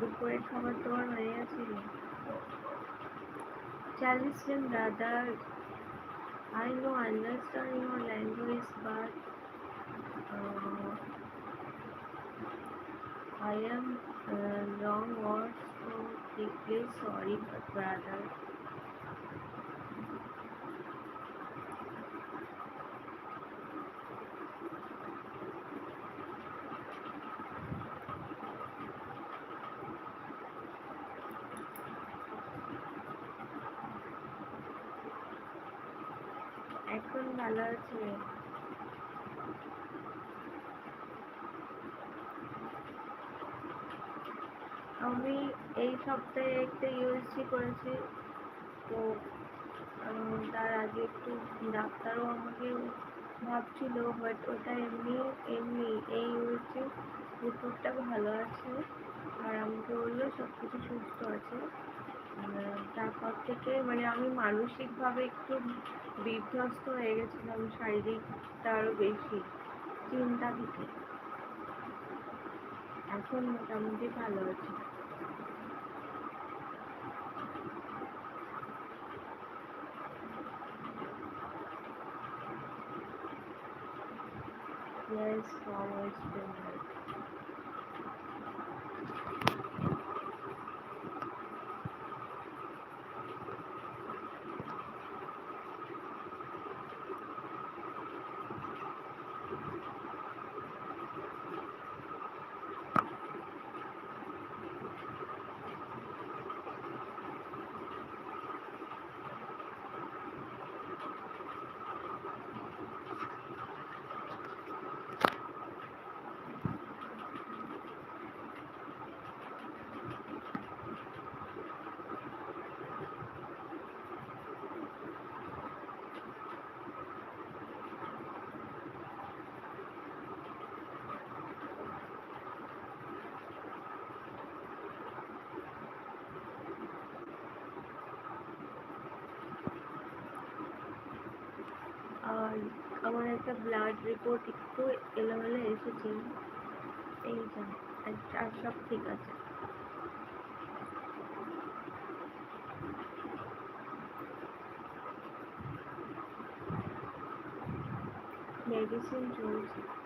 দুপুরের খাবার তোমার হয়ে গেছে Charlie Slim brother I know understand your language but uh, I am uh, wrong words so please sorry but brother এখন ভালো আছে। আমি এই সপ্তাহে একটা ইউএসসি করেছি, তো তার আগে একটু ডাক্তারও আমাকে ভাবছিল বাট ওটা এমনি এমনি এই ইউএসসি রিপোর্টটা ভালো আছে, আর আমাকে বলল সব কিছু সুস্থ আছে। তারপর থেকে মানে আমি মানসিকভাবে একটু বিধ্বস্ত হয়ে গেছিলাম শারীরিকটা আরও বেশি চিন্তা থেকে। এখন মোটামুটি ভালো আছি। Yes, always been like আমার একটা ব্লাড রিপোর্ট একটু এলোমেলো এসেছে। এই যা আর- আর সব ঠিক আছে। মেডিসিন চলছে।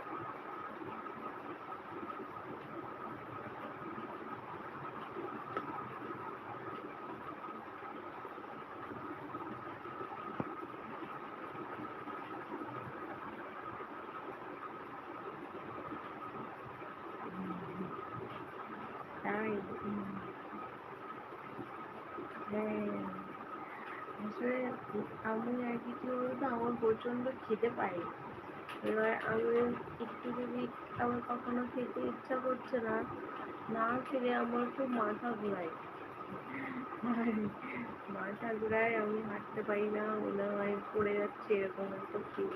তাই হ্যাঁ আসলে আমি আর কি কি বলতো আমার প্রচণ্ড খেতে পাই এবার আমি একটু যদি আমার কখনো খেতে ইচ্ছা করছে না না খেলে আমার খুব মাথা ঘোরায় মাথা ঘোরায় আমি হাঁটতে পারি না মনে হয় পড়ে যাচ্ছে এরকম একটা ফিল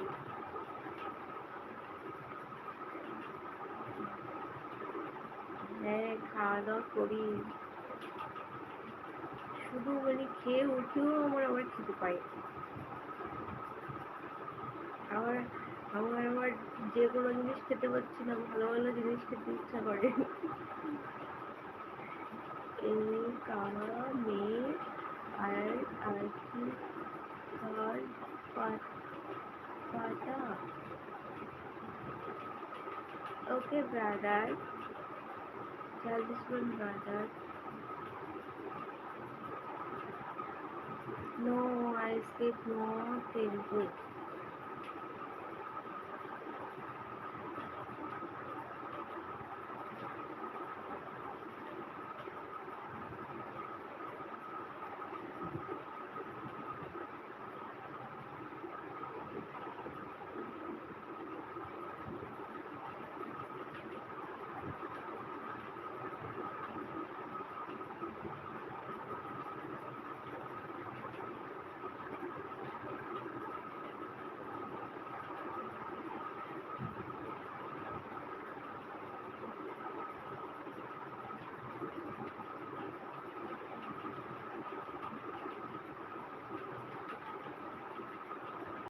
হ্যাঁ খাওয়া দাওয়া করি। শুধু মানে খেয়ে উঠেও আমার আবার খেতে পাই আবার আমার আবার যে কোনো জিনিস খেতে পারছি না, ভালো ভালো জিনিস খেতে ইচ্ছা করে। এই কারা, মেয়ে আর আর কি আর পা- পাতা। Okay, brother. Tell this one brother. No I speak no Telugu